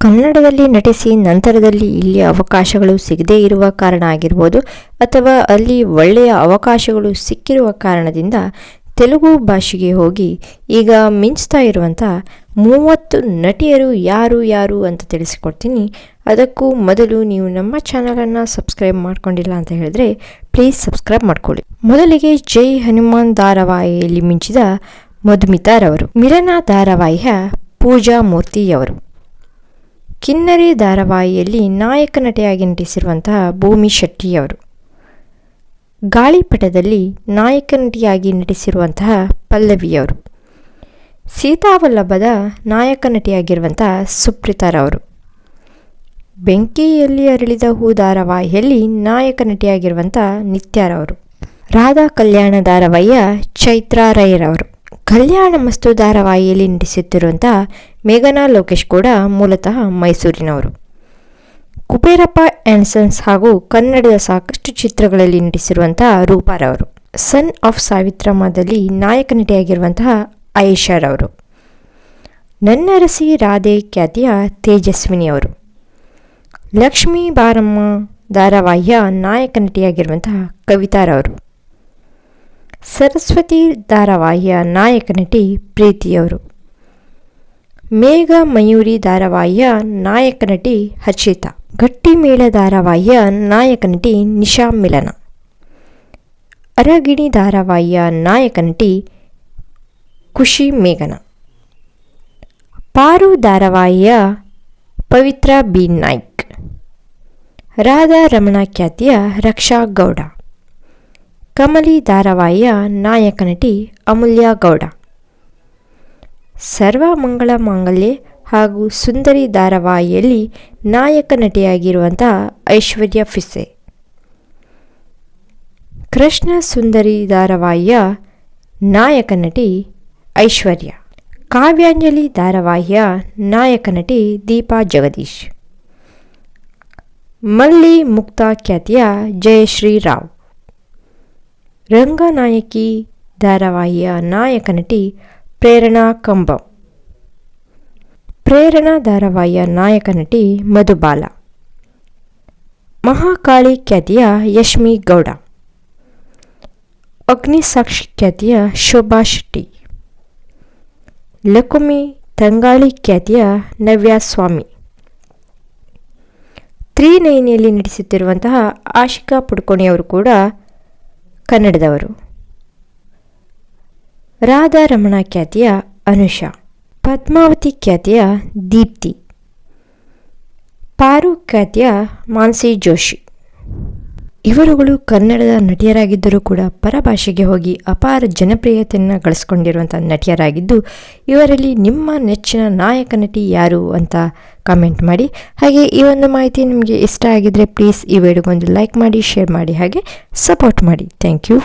ಕನ್ನಡದಲ್ಲಿ ನಟಿಸಿ ನಂತರದಲ್ಲಿ ಇಲ್ಲಿ ಅವಕಾಶಗಳು ಸಿಗದೇ ಇರುವ ಕಾರಣ ಆಗಿರ್ಬೋದು ಅಥವಾ ಅಲ್ಲಿ ಒಳ್ಳೆಯ ಅವಕಾಶಗಳು ಸಿಕ್ಕಿರುವ ಕಾರಣದಿಂದ ತೆಲುಗು ಭಾಷೆಗೆ ಹೋಗಿ ಈಗ ಮಿಂಚ್ತಾ ಇರುವಂಥ ಮೂವತ್ತು ನಟಿಯರು ಯಾರು ಯಾರು ಅಂತ ತಿಳಿಸಿಕೊಡ್ತೀನಿ. ಅದಕ್ಕೂ ಮೊದಲು ನೀವು ನಮ್ಮ ಚಾನಲನ್ನು ಸಬ್ಸ್ಕ್ರೈಬ್ ಮಾಡ್ಕೊಂಡಿಲ್ಲ ಅಂತ ಹೇಳಿದ್ರೆ ಪ್ಲೀಸ್ ಸಬ್ಸ್ಕ್ರೈಬ್ ಮಾಡ್ಕೊಳ್ಳಿ. ಮೊದಲಿಗೆ ಜೈ ಹನುಮಾನ್ ಧಾರಾವಾಹಿಯಲ್ಲಿ ಮಿಂಚಿದ ಮಧುಮಿತಾರವರು ಮಿಲನ ಧಾರಾವಾಹಿಯ ಪೂಜಾ ಮೂರ್ತಿಯವರು ಕಿನ್ನರಿ ಧಾರಾವಾಹಿಯಲ್ಲಿ ನಾಯಕ ನಟಿಯಾಗಿ ನಟಿಸಿರುವಂತಹ ಭೂಮಿ ಶೆಟ್ಟಿಯವರು. ಗಾಳಿಪಟದಲ್ಲಿ ನಾಯಕ ನಟಿಯಾಗಿ ನಟಿಸಿರುವಂತಹ ಪಲ್ಲವಿಯವರು. ಸೀತಾವಲ್ಲಭದ ನಾಯಕ ನಟಿಯಾಗಿರುವಂತಹ ಸುಪ್ರೀತಾರವರು ಬೆಂಕಿಯಲ್ಲಿ ಅರಳಿದ ಹೂ ಧಾರಾವಾಹಿಯಲ್ಲಿ ನಾಯಕ ನಟಿಯಾಗಿರುವಂಥ ನಿತ್ಯಾರವರು ರಾಧಾ ಕಲ್ಯಾಣ ಧಾರಾವಾಹಿಯ ಚೈತ್ರಾ ರೈರವರು ಕಲ್ಯಾಣ ಮಸ್ತು ಧಾರಾವಾಹಿಯಲ್ಲಿ ನಟಿಸುತ್ತಿರುವಂಥ ಮೇಘನಾ ಲೋಕೇಶ್ ಕೂಡ ಮೂಲತಃ ಮೈಸೂರಿನವರು. ಕುಬೇರಪ್ಪ ಆ್ಯಂಡ್ ಸನ್ಸ್ ಹಾಗೂ ಕನ್ನಡದ ಸಾಕಷ್ಟು ಚಿತ್ರಗಳಲ್ಲಿ ನಟಿಸಿರುವಂತಹ ರೂಪಾರವರು ಸನ್ ಆಫ್ ಸಾವಿತ್ರಮ್ಮದಲ್ಲಿ ನಾಯಕ ನಟಿಯಾಗಿರುವಂತಹ ಆಯೇಷಾರವರು ನನ್ನರಸಿ ರಾಧೆ ಖ್ಯಾತಿಯ ತೇಜಸ್ವಿನಿಯವರು ಲಕ್ಷ್ಮೀ ಬಾರಮ್ಮ ಧಾರಾವಾಹಿಯ ನಾಯಕ ನಟಿಯಾಗಿರುವಂತಹ ಕವಿತಾರವರು ಸರಸ್ವತಿ ಧಾರಾವಾಹಿಯ ನಾಯಕ ನಟಿ ಪ್ರೀತಿಯವರು. ಮೇಘ ಮಯೂರಿ ಧಾರಾವಾಹಿಯ ನಾಯಕ ನಟಿ ಹರ್ಷಿತಾ. ಗಟ್ಟಿಮೇಳ ಧಾರಾವಾಹಿಯ ನಾಯಕ ನಟಿ ನಿಶಾ ಮಿಲನ. ಅರಗಿಣಿ ಧಾರಾವಾಹಿಯ ನಾಯಕ ನಟಿ ಖುಷಿ ಮೇಘನ. ಪಾರು ಧಾರಾವಾಹಿಯ ಪವಿತ್ರ ಬಿ ನಾಯ್ಕ್. ರಾಧಾ ರಮಣ ಖ್ಯಾತಿಯ ರಕ್ಷಾ ಗೌಡ. ಕಮಲಿ ಧಾರಾವಾಹಿಯ ನಾಯಕ ನಟಿ ಅಮೂಲ್ಯ ಗೌಡ. ಸರ್ವ ಮಂಗಳ ಮಾಂಗಲ್ಯ ಹಾಗೂ ಸುಂದರಿ ಧಾರಾವಾಹಿಯಲ್ಲಿ ನಾಯಕ ನಟಿಯಾಗಿರುವಂತಹ ಐಶ್ವರ್ಯ ಫಿಸೆ ಕೃಷ್ಣ ಸುಂದರಿ ಧಾರಾವಾಹಿಯ ನಾಯಕ ನಟಿ ಐಶ್ವರ್ಯ. ಕಾವ್ಯಾಂಜಲಿ ಧಾರಾವಾಹಿಯ ನಾಯಕ ನಟಿ ದೀಪಾ ಜಗದೀಶ್. ಮಲ್ಲಿ ಮುಕ್ತ ಖ್ಯಾತಿಯ ಜಯಶ್ರೀ ರಾವ್. ರಂಗನಾಯಕಿ, ಧಾರಾವಾಹಿಯ ನಾಯಕ ನಟಿ ಪ್ರೇರಣಾ ಕಂಬಂ. ಪ್ರೇರಣಾ ಧಾರಾವಾಹಿಯ ನಾಯಕ ನಟಿ ಮಧುಬಾಲ ಮಹಾಕಾಳಿ ಖ್ಯಾತಿಯ ಯಶ್ಮಿ ಗೌಡ. ಅಗ್ನಿಸಾಕ್ಷಿ ಖ್ಯಾತಿಯ ಶೋಭಾ ಶೆಟ್ಟಿ. ಲಕುಮಿ ತಂಗಾಳಿ ಖ್ಯಾತಿಯ ನವ್ಯ ಸ್ವಾಮಿ. ತ್ರಿನಯನಿಯಲ್ಲಿ ನಟಿಸುತ್ತಿರುವಂತಹ ಆಶಿಕಾ ಪುಡ್ಕೋಣಿಯವರು ಕೂಡ ಕನ್ನಡದವರು. ರಾಧಾ ರಮಣ ಖ್ಯಾತಿಯ ಅನುಷಾ ಪದ್ಮಾವತಿ ಖ್ಯಾತಿಯ ದೀಪ್ತಿ ಪಾರು ಖ್ಯಾತಿಯ ಮಾನ್ಸಿ ಜೋಶಿ. ಇವರುಗಳು ಕನ್ನಡದ ನಟಿಯರಾಗಿದ್ದರೂ ಕೂಡ ಪರಭಾಷೆಗೆ ಹೋಗಿ ಅಪಾರ ಜನಪ್ರಿಯತೆಯನ್ನು ಗಳಿಸ್ಕೊಂಡಿರುವಂಥ ನಟಿಯರಾಗಿದ್ದು, ಇವರಲ್ಲಿ ನಿಮ್ಮ ನೆಚ್ಚಿನ ನಾಯಕ ನಟಿ ಯಾರು ಅಂತ ಕಮೆಂಟ್ ಮಾಡಿ. ಹಾಗೆ ಈ ಒಂದು ಮಾಹಿತಿ ನಿಮಗೆ ಇಷ್ಟ ಆಗಿದ್ರೆ ಪ್ಲೀಸ್ ಈ ವಿಡಿಯೋಗೊಂದು ಲೈಕ್ ಮಾಡಿ ಶೇರ್ ಮಾಡಿ, ಹಾಗೆ ಸಪೋರ್ಟ್ ಮಾಡಿ. Thank you